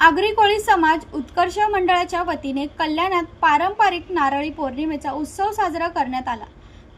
आगरी कोळी समाज उत्कर्ष मंडळाच्या वतीने कल्याणात पारंपरिक नारळी पौर्णिमेचा उत्सव साजरा करण्यात आला.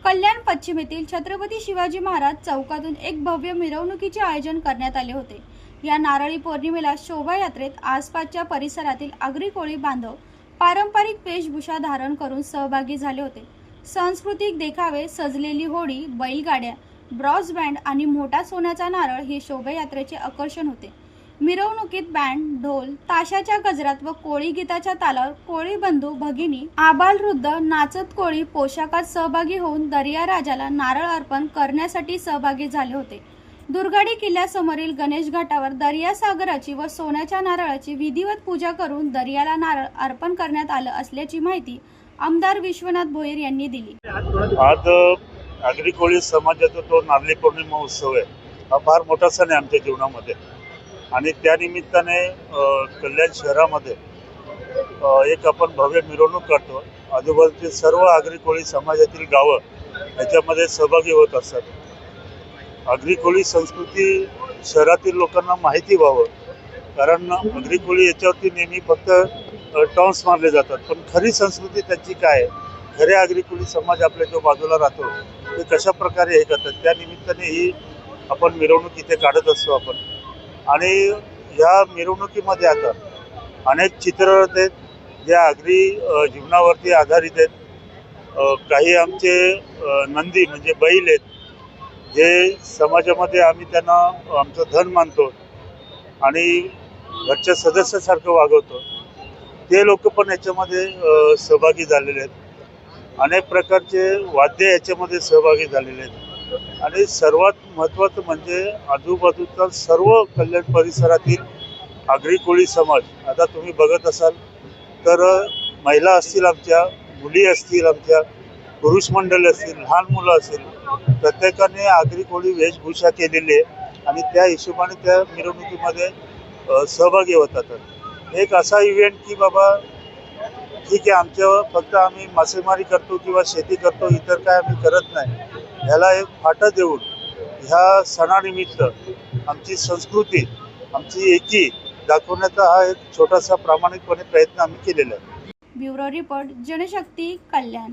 कल्याण पश्चिमेतील छत्रपती शिवाजी महाराज चौकातून एक भव्य मिरवणुकीचे आयोजन करण्यात आले होते. या नारळी पौर्णिमेला शोभायात्रेत आसपासच्या परिसरातील आगरी कोळी बांधव पारंपरिक वेशभूषा धारण करून सहभागी झाले होते. सांस्कृतिक देखावे सजलेली होडी बैलगाड्या ब्रॉज बँड आणि मोठा सोन्याचा नारळ हे शोभायात्रेचे आकर्षण होते. मिरवणुकीत बँड ढोल ताशाच्या गजरात व कोळी गीताच्या तालावर कोळी बंधू भगिनी आबालवृद्ध नाचत कोळी पोशाखात सहभागी होऊन दर्या राजाला नारळ अर्पण करण्यासाठी सहभागी झाले होते. दुर्गाडी किल्ल्यासमोरील गणेश घाटावर दर्या सागराची व सोन्याच्या नारळाची विधिवत पूजा करून दर्याला नारळ अर्पण करण्यात आलं असल्याची माहिती आमदार विश्वनाथ भोईर यांनी दिली. आज आगरी कोळी समाजाचा तो नारळी पौर्णिमा उत्सव आहे. हा फार मोठा सण आहे आमच्या जीवनामध्ये. आणि त्यानिमित्ताने कल्याण शहरामध्ये एक आपण भव्य मिरवणूक करतो आजूबाजूचे सर्व आगरी कोळी समाजातील गावं याच्यामध्ये सहभागी होत असतात. आगरी कोळी संस्कृती शहरातील लोकांना माहिती व्हावं. कारण आगरी कोळी याच्यावरती नेहमी फक्त टॉन्स मारले जातात. पण खरी संस्कृती त्यांची काय? आहे खरे आगरी कोळी समाज आपल्या जो बाजूला राहतो ते कशा प्रकारे हे करतात? त्यानिमित्ताने ही आपण मिरवणूक इथे काढत असतो आपण. आणि ह्या मिरवणुकीमध्ये आता अनेक चित्ररथ आहेत जे आगरी जीवनावरती आधारित आहेत. काही आमचे नंदी म्हणजे बैल आहेत जे समाजामध्ये आम्ही त्यांना आमचं धन मानतो आणि घरच्या सदस्यासारखं वागवतो. ते लोक पण याच्यामध्ये सहभागी झालेले आहेत. अनेक प्रकारचे वाद्य याच्यामध्ये सहभागी झालेले आहेत. आणि सर्वात महत्त्वाचं म्हणजे आजूबाजूचा सर्व कल्याण परिसरातील आगरी कोळी समाज आता तुम्ही बघत असाल तर महिला असतील आमच्या मुली असतील आमच्या पुरुष मंडळ असतील लहान मुलं असतील प्रत्येकाने आगरी कोळी वेशभूषा केलेली आहे आणि त्या हिशोबाने त्या मिरवणुकीमध्ये सहभागी होतात. एक असा इव्हेंट की बाबा ठीक आहे आमच्या फक्त आम्ही मासेमारी करतो किंवा शेती करतो इतर काय आम्ही करत नाही. ह्याला एक फाटा देऊन ह्या सणानिमित्त आमची संस्कृती आमची एकी दाखवण्याचा हा एक छोटासा प्रामाणिकपणे प्रयत्न आम्ही केलेला आहे. Bureau report Janshakti Kalyan.